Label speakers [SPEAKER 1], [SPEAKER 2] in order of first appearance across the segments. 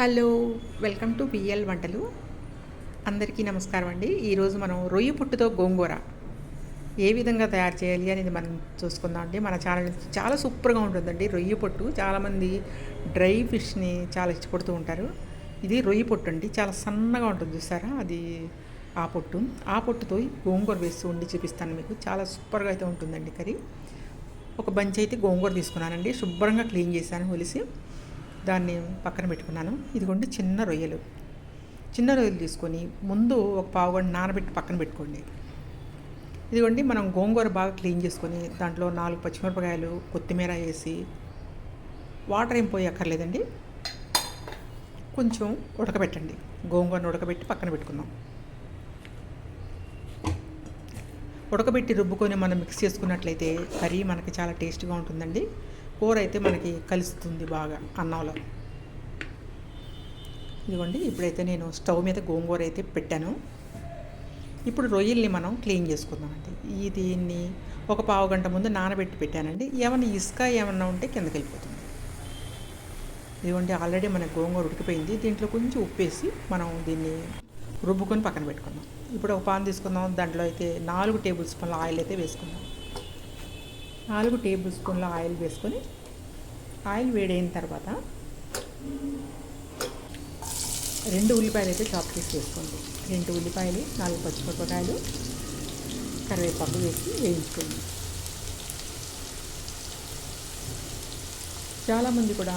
[SPEAKER 1] Hello welcome to PL వంటలు. అందరికీ నమస్కారం అండి. ఈరోజు మనం రొయ్యి పుట్టుతో గోంగూర ఏ విధంగా తయారు చేయాలి అనేది మనం చూసుకుందాం అండి. మన ఛానల్ చాలా సూపర్గా ఉంటుందండి రొయ్యి పొట్టు. చాలామంది డ్రై ఫిష్ని చాలా ఇష్టపడుతూ ఉంటారు. ఇది రొయ్యి పొట్టు అండి. చాలా సన్నగా ఉంటుంది చూసారా? అది ఆ పొట్టు. ఆ పొట్టుతో గోంగూర వేస్తూ ఉండి చూపిస్తాను మీకు. చాలా సూపర్గా అయితే ఉంటుందండి కర్రీ. ఒక బంచ్ అయితే గోంగూర తీసుకున్నానండి. శుభ్రంగా క్లీన్ చేశాను ఒలిసి. దాన్ని పక్కన పెట్టుకున్నాను. ఇదిగోండి చిన్న రొయ్యలు. చిన్న రొయ్యలు తీసుకొని ముందు ఒక పావు గంట నానబెట్టి పక్కన పెట్టుకోండి. ఇదిగోండి మనం గోంగూర బాగా క్లీన్ చేసుకొని దాంట్లో నాలుగు పచ్చిమిరపకాయలు కొత్తిమీర వేసి వాటర్ ఏం పోయక్కర్లేదండి. కొంచెం ఉడకబెట్టండి. గోంగూరను ఉడకబెట్టి పక్కన పెట్టుకుందాం. ఉడకబెట్టి రుబ్బుకొని మనం మిక్స్ చేసుకున్నట్లయితే కర్రీ మనకి చాలా టేస్ట్గా ఉంటుందండి. కూర అయితే మనకి కలుస్తుంది బాగా అన్నంలో. ఇదిగోండి ఇప్పుడైతే నేను స్టవ్ మీద గోంగూర అయితే పెట్టాను. ఇప్పుడు రొయ్యల్ని మనం క్లీన్ చేసుకుందామండి. ఈ దీన్ని ఒక పావు గంట ముందు నానబెట్టి పెట్టానండి. ఏమైనా ఇసుక ఏమన్నా ఉంటే కిందకి వెళ్ళిపోతుంది. ఇదిగోండి ఆల్రెడీ మన గోంగూర ఉడికిపోయింది. దీంట్లో కొంచెం ఉప్పేసి మనం దీన్ని రుబ్బుకొని పక్కన పెట్టుకుందాం. ఇప్పుడు ఒక పాన్ తీసుకుందాం. దాంట్లో అయితే నాలుగు టేబుల్ స్పూన్ల ఆయిల్ అయితే వేసుకుందాం. నాలుగు టేబుల్ స్పూన్ల ఆయిల్ వేసుకొని ఆయిల్ వేడైన తర్వాత రెండు ఉల్లిపాయలు అయితే చాప్ చేసి వేసుకోండి. రెండు ఉల్లిపాయలు నాలుగు పచ్చిమిరపకాయలు కరివేపాకు వేసి వేయించుకోండి. చాలామంది కూడా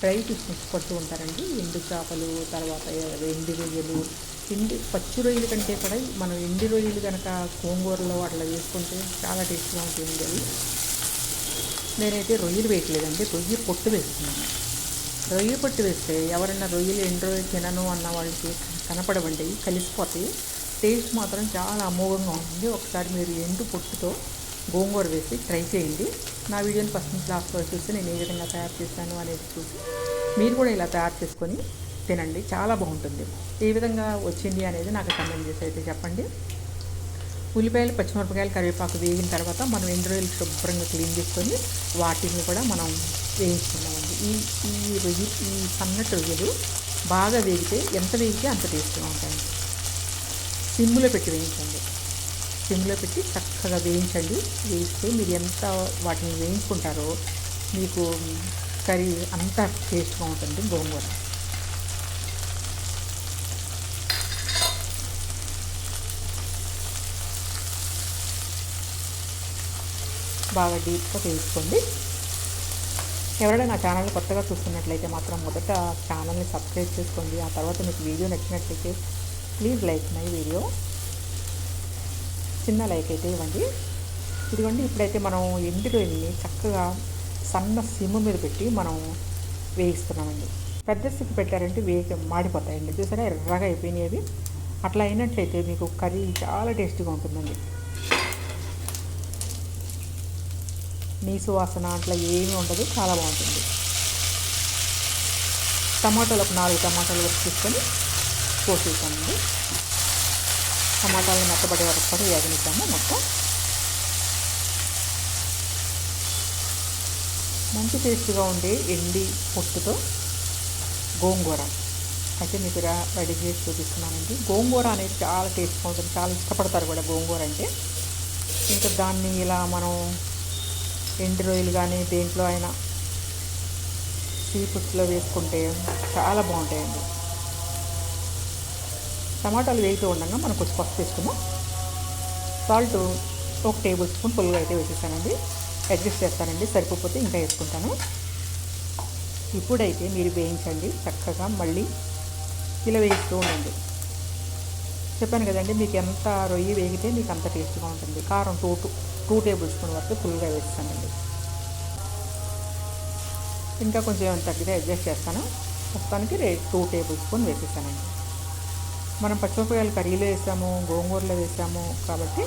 [SPEAKER 1] డ్రై ఫిష్ ఇష్టపడుతూ ఉంటారండి. ఎండు చేపలు తర్వాత ఎండు రొయ్యలు ఎండి పచ్చి రొయ్యల కంటే కూడా మనం ఎండి రొయ్యలు కనుక గోంగూరలో అట్లా వేసుకుంటే చాలా టేస్ట్గా ఉంటుంది అది నేనైతే రొయ్యలు వేయట్లేదండి రొయ్య పొట్టు వేస్తున్నాను. రొయ్య పొట్టు వేస్తే ఎవరైనా రొయ్యలు ఎండు రొయ్యలు తినను అన్న వాళ్ళకి కనపడవండి కలిసిపోతాయి టేస్ట్ మాత్రం చాలా అమోఘంగా ఉంటుంది. ఒకసారి మీరు ఎండు పొట్టుతో గోంగూర వేసి ట్రై చేయండి. నా వీడియోని ఫస్ట్ నుంచి లాస్ట్ వరకు నేను ఏ విధంగా తయారు చేశాను అనేది చూసి మీరు కూడా ఇలా తయారు చేసుకొని తినండి చాలా బాగుంటుంది. ఏ విధంగా వచ్చింది అనేది నాకు కమెంట్ చేసి అయితే చెప్పండి. ఉల్లిపాయలు పచ్చిమిరపకాయలు కరివేపాకు వేగిన తర్వాత మనం ఎండు శుభ్రంగా క్లీన్ చేసుకొని వాటిని కూడా మనం వేయించుకున్నామండి ఈ ఈ రొయ్యి ఈ సన్నటి రొయ్యలు బాగా వేగితే ఎంత వేగితే అంత టేస్ట్గా ఉంటాయి సిమ్లో పెట్టి వేయించండి. సిమ్లో పెట్టి చక్కగా వేయించండి. వేయిస్తే మీరు ఎంత వాటిని వేయించుకుంటారో మీకు కర్రీ అంత టేస్ట్గా ఉంటుంది గోంగూర. బాగా డీప్గా వేయించుకోండి ఎవరైనా నా ఛానల్ని కొత్తగా చూస్తున్నట్లయితే మాత్రం మొదట ఛానల్ని సబ్స్క్రైబ్ చేసుకోండి. ఆ తర్వాత మీకు వీడియో నచ్చినట్లయితే ప్లీజ్ లైక్ మై వీడియో. చిన్న లైక్ అయితే ఇవ్వండి. ఇదిగోండి ఇప్పుడైతే మనం ఎండి చక్కగా సన్న సిమ్ము మీద పెట్టి మనం వేయిస్తున్నామండి. పెద్ద స్థితి పెట్టారంటే వేగి మాడిపోతాయండి. చూసారా? ఎర్రగా అయిపోయినాయి అవి. అట్లా అయినట్లయితే మీకు కర్రీ చాలా టేస్టీగా ఉంటుందండి. నీసు వాసన అట్లా ఏమీ ఉండదు. చాలా బాగుంటుంది. టమాటాలు ఒక నాలుగు టమాటాలు వరకు తీసుకొని పోసేసానండి టమాటాలు మెత్తబడే వరకు కూడా వేగనిద్దాము మొత్తం. మంచి టేస్ట్గా ఉండే ఎండి పొట్టుతో గోంగూర. అయితే మీకు రెడీ చేసి చూపిస్తున్నానండి. గోంగూర అనేది చాలా టేస్ట్గా ఉంటుంది. చాలా ఇష్టపడతారు కూడా గోంగూర అంటే. ఇంకా దాన్ని ఇలా మనం ఎండు రొయ్యలు కానీ దేంట్లో అయినా సీ ఫుడ్స్లో వేసుకుంటే చాలా బాగుంటాయండి. టమాటాలు వేగుతూ ఉండగా మనం కొంచెం పసుపు వేసుకుందాం. సాల్ట్ ఒక టేబుల్ స్పూన్ ఫుల్గా అయితే వేసేసానండి. అడ్జస్ట్ చేస్తానండి సరిపోతే ఇంకా వేసుకుంటాను. ఇప్పుడైతే మీరు వేయించండి చక్కగా మళ్ళీ ఇలా వేస్తూ ఉండండి. చెప్పాను కదండి మీకు ఎంత రొయ్యి వేగితే మీకు అంత టేస్ట్గా ఉంటుంది. కారం two two two tablespoon వరకు ఫుల్గా వేస్తానండి. ఇంకా కొంచెం ఏమైనా తగ్గితే అడ్జస్ట్ చేస్తాను. మొత్తానికి రే టూ టేబుల్ స్పూన్ వేసేసానండి. మనం పచ్చిమిరపకాయలు కర్రీలో వేసాము గోంగూరలో వేసాము కాబట్టి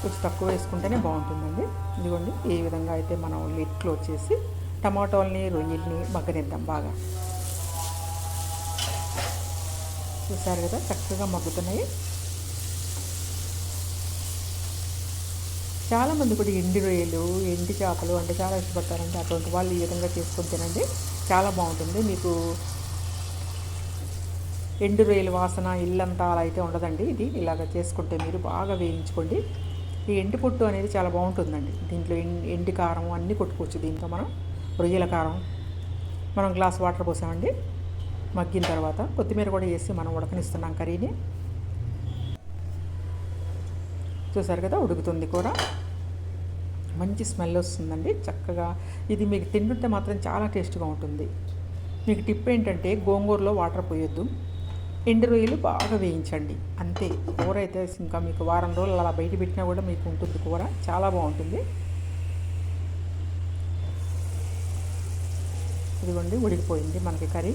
[SPEAKER 1] కొంచెం తక్కువ వేసుకుంటేనే బాగుంటుందండి. ఇదిగోండి ఈ విధంగా అయితే మనం లిట్లో వచ్చేసి టమాటోల్ని రొయ్యల్ని మగ్గనిద్దాం బాగా. చూసారు కదా చక్కగా మగ్గుతున్నాయి. చాలామంది కూడా ఎండి రొయ్యలు ఎండి చేపలు అంటే చాలా ఇష్టపడతారండి. అటువంటి వాళ్ళు ఈ విధంగా చేసుకొని తినండి. చాలా బాగుంటుంది. మీకు ఎండు రొయ్యల వాసన ఇల్లంతా అలా అయితే ఉండదండి. ఇది ఇలాగ చేసుకుంటే మీరు బాగా వేయించుకోండి. ఈ ఎండి పొట్టు అనేది చాలా బాగుంటుందండి. దీంట్లో ఎం- ఎండి కారం అన్నీ కొట్టుకోవచ్చు. దీంతో మనం రొయ్యల కారం మనం గ్లాస్ వాటర్ పోసామండి. మగ్గిన తర్వాత కొత్తిమీర కూడా వేసి మనం ఉడకనిస్తున్నాం కర్రీని. చూసారు కదా ఉడుకుతుంది కూర. మంచి స్మెల్ వస్తుందండి చక్కగా. ఇది మీకు తింటుంటే మాత్రం చాలా టేస్ట్గా ఉంటుంది. మీకు టిప్ ఏంటంటే గోంగూరలో వాటర్ పోయొద్దు. ఎండు రొయ్యలు బాగా వేయించండి. అంతే. కూర అయితే ఇంకా మీకు వారం రోజులు అలా బయట పెట్టినా కూడా మీకు ఉంటుంది కూర. చాలా బాగుంటుంది. ఇదిగోండి ఉడికిపోయింది మనకి కర్రీ.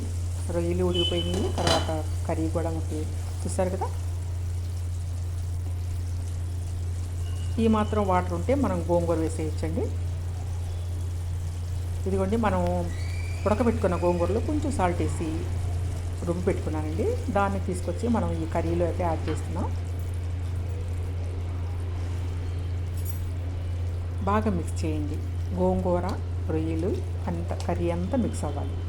[SPEAKER 1] రొయ్యలు ఉడికిపోయినాయి తర్వాత కర్రీ కూడా మనకి చూస్తారు కదా? ఈ మాత్రం వాటర్ ఉంటే మనం గోంగూర వేసేయచ్చండి. ఇదిగోండి మనం ఉడకబెట్టుకున్న గోంగూరలో కొంచెం సాల్ట్ వేసి రుబ్బు పెట్టుకున్నానండి. దాన్ని తీసుకొచ్చి మనం ఈ కర్రీలో అయితే యాడ్ చేస్తున్నాం. బాగా మిక్స్ చేయండి. గోంగూర రొయ్యలు అంత కర్రీ అంతా మిక్స్ అవ్వాలి.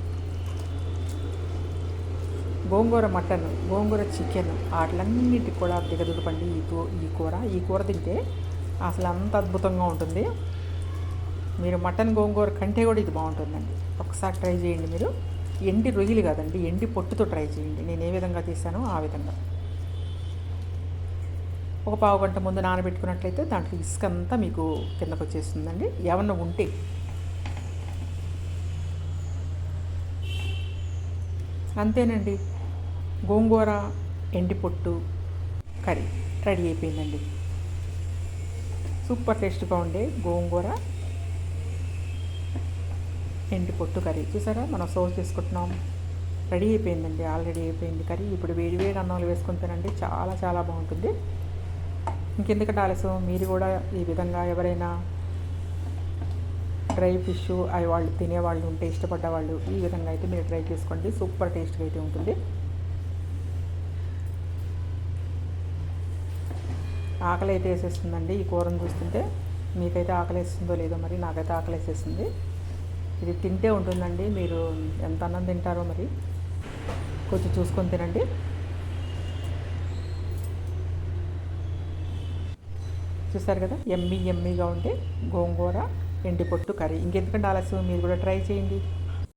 [SPEAKER 1] గోంగూర మటన్ గోంగూర చికెన్ వాటిలన్నిటి కూడా దిగదుడపండి ఈ కూ ఈ కూర. ఈ కూర తింటే అసలు అంత అద్భుతంగా ఉంటుంది. మీరు మటన్ గోంగూర కంటే కూడా ఇది బాగుంటుందండి. ఒకసారి ట్రై చేయండి మీరు. ఎండి రొయ్యలు కాదండి ఎండి పొట్టుతో ట్రై చేయండి. నేను ఏ విధంగా తీసానో ఆ విధంగా. ఒక పావు గంట ముందు నానబెట్టుకున్నట్లయితే దాంట్లో ఇసుక అంతా మీకు కిందకు వచ్చేస్తుందండి. ఏమన్నా ఉంటే. అంతేనండి. గోంగూర ఎండిపొట్టు కర్రీ రెడీ అయిపోయిందండి. సూపర్ టేస్ట్గా ఉండే గోంగూర ఎండి పొట్టు కర్రీ. చూసారా? మనం సర్వ్ చేసుకుంటున్నాం. రెడీ అయిపోయిందండి. ఆల్రెడీ అయిపోయింది కర్రీ. ఇప్పుడు వేడి వేడి అన్నంలో వేసుకుని తినండి. చాలా చాలా బాగుంటుంది. ఇంకెందుకంటే ఆలస్యం? మీరు కూడా ఈ విధంగా ఎవరైనా డ్రై ఫిష్ అవి వాళ్ళు తినేవాళ్ళు ఉంటే ఇష్టపడ్డ వాళ్ళు ఈ విధంగా అయితే మీరు ట్రై చేసుకోండి. సూపర్ టేస్ట్గా అయితే ఉంటుంది. ఆకలి అయితే వేసేస్తుందండి ఈ కూరను చూస్తుంటే మీకైతే ఆకలి వేస్తుందో లేదో మరి నాకైతే ఆకలి వేసేస్తుంది ఇది తింటే ఉంటుందండి. మీరు ఎంత అన్నం తింటారో మరి కొంచెం చూసుకొని తినండి. చూస్తారు కదా? ఎమ్మి ఎమ్మిగా ఉంటే గోంగూర ఎండి పొట్టు కర్రీ. ఇంకెందుకంటే ఆలస్యం? మీరు కూడా ట్రై చేయండి.